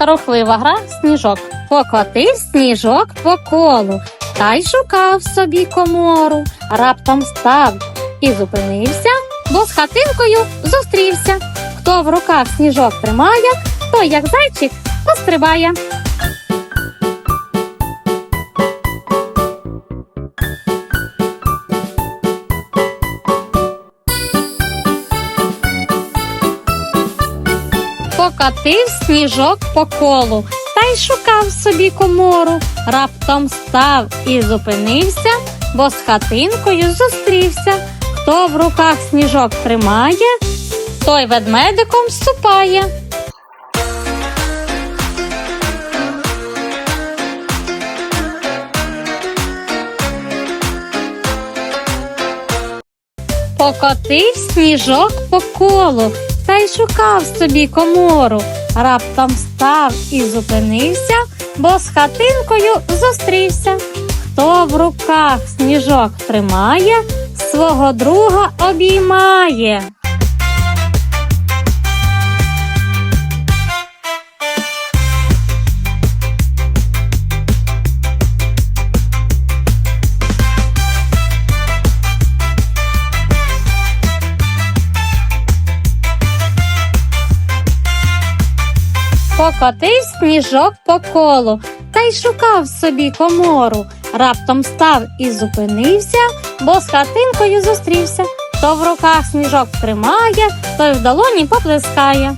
Рухлива гра сніжок. Покотив сніжок по колу, та й шукав собі комору. Раптом став і зупинився, бо з хатинкою зустрівся. Хто в руках сніжок тримає, той, як зайчик, пострибає. Покатив сніжок по колу та й шукав собі комору. Раптом став і зупинився, бо з хатинкою зустрівся. Хто в руках сніжок тримає, той ведмедиком ступає. Покотив сніжок по колу та й шукав собі комору. Раптом став і зупинився, бо з хатинкою зустрівся. Хто в руках сніжок тримає, свого друга обіймає. Покотив сніжок по колу та й шукав собі комору. Раптом став і зупинився, бо з хатинкою зустрівся. Хто в руках сніжок тримає, той в долоні поплескає.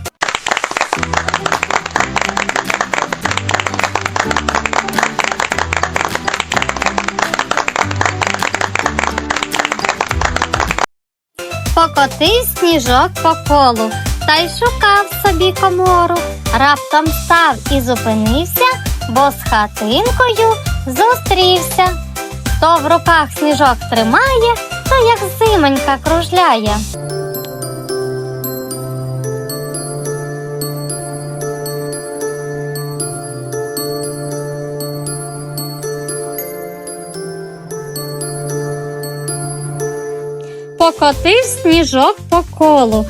Покотив сніжок по колу та й шукав собі комору. Раптом став і зупинився, бо з хатинкою зустрівся. Хто в руках сніжок тримає, то як зимонька кружляє. Покотив сніжок по колу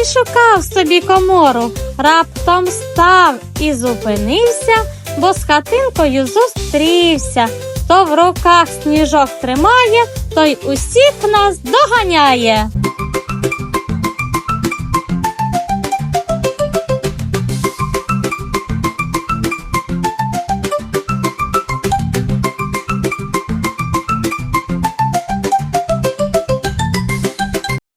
й шукав собі комору. Раптом став і зупинився, бо з хатинкою зустрівся. То в руках сніжок тримає, той усіх нас доганяє.